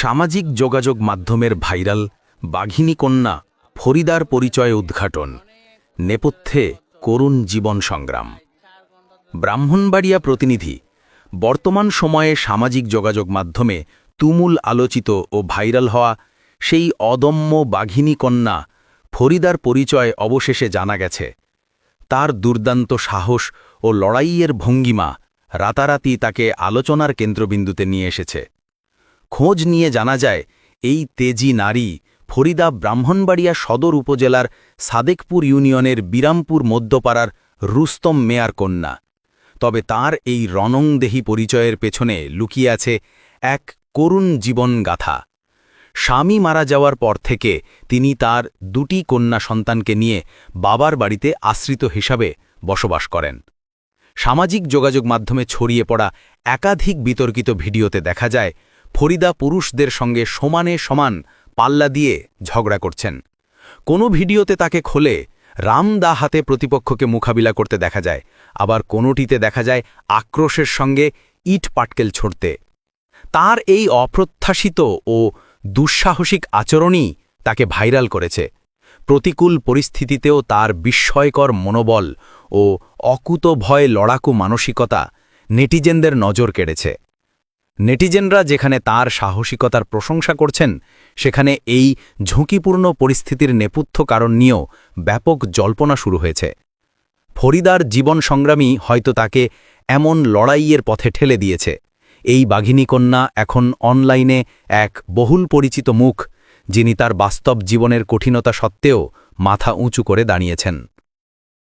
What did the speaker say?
সামাজিক যোগাযোগ মাধ্যমের ভাইরাল বাঘিনী কন্যা ফরিদার পরিচয় উদ্ঘাটন। নেপথ্যে করুণ জীবন সংগ্রাম। ব্রাহ্মণবাড়িয়া প্রতিনিধি, বর্তমান সময়ে সামাজিক যোগাযোগ মাধ্যমে তুমুল আলোচিত ও ভাইরাল হওয়া সেই অদম্য বাঘিনী কন্যা ফরিদার পরিচয় অবশেষে জানা গেছে। তার দুর্দান্ত সাহস ও লড়াইয়ের ভঙ্গিমা রাতারাতি তাকে আলোচনার কেন্দ্রবিন্দুতে নিয়ে এসেছে। খোঁজ নিয়ে জানা যায়, এই তেজি নারী ফরিদা ব্রাহ্মণবাড়িয়া সদর উপজেলার সাদেকপুর ইউনিয়নের বিরামপুর মধ্যপাড়ার রুস্তম মেয়ার কন্যা। তবে তার এই রণংদেহী পরিচয়ের পেছনে লুকিয়ে আছে এক করুণ জীবন গাথা স্বামী মারা যাওয়ার পর থেকে তিনি তার দুটি কন্যা সন্তানকে নিয়ে বাবার বাড়িতে আশ্রিত হিসাবে বসবাস করেন। সামাজিক যোগাযোগ মাধ্যমে ছড়িয়ে পড়া একাধিক বিতর্কিত ভিডিওতে দেখা যায় ফরিদা পুরুষদের সঙ্গে সমানে সমান পাল্লা দিয়ে ঝগড়া করছেন। কোনো ভিডিওতে তাকে খোলে রামদা হাতে প্রতিপক্ষকে মোকাবিলা করতে দেখা যায়, আবার কোনোটিতে দেখা যায় আক্রোশের সঙ্গে ইট পাটকেল ছড়তে। তার এই অপ্রত্যাশিত ও দুঃসাহসিক আচরণই তাকে ভাইরাল করেছে। প্রতিকূল পরিস্থিতিতেও তার বিস্ময়কর মনোবল ও অকুত ভয় লড়াকু মানসিকতা নেটিজেনদের নজর কেড়েছে। নেটিজেনরা যেখানে তার সাহসিকতার প্রশংসা করছেন, সেখানে এই ঝুঁকিপূর্ণ পরিস্থিতির নেপথ্য কারণ নিয়েও ব্যাপক জল্পনা শুরু হয়েছে। ফরিদার জীবন সংগ্রামী হয়তো তাকে এমন লড়াইয়ের পথে ঠেলে দিয়েছে। এই বাঘিনী কন্যা এখন অনলাইনে এক বহুল পরিচিত মুখ, যিনি তার বাস্তব জীবনের কঠিনতা সত্ত্বেও মাথা উঁচু করে দাঁড়িয়েছেন।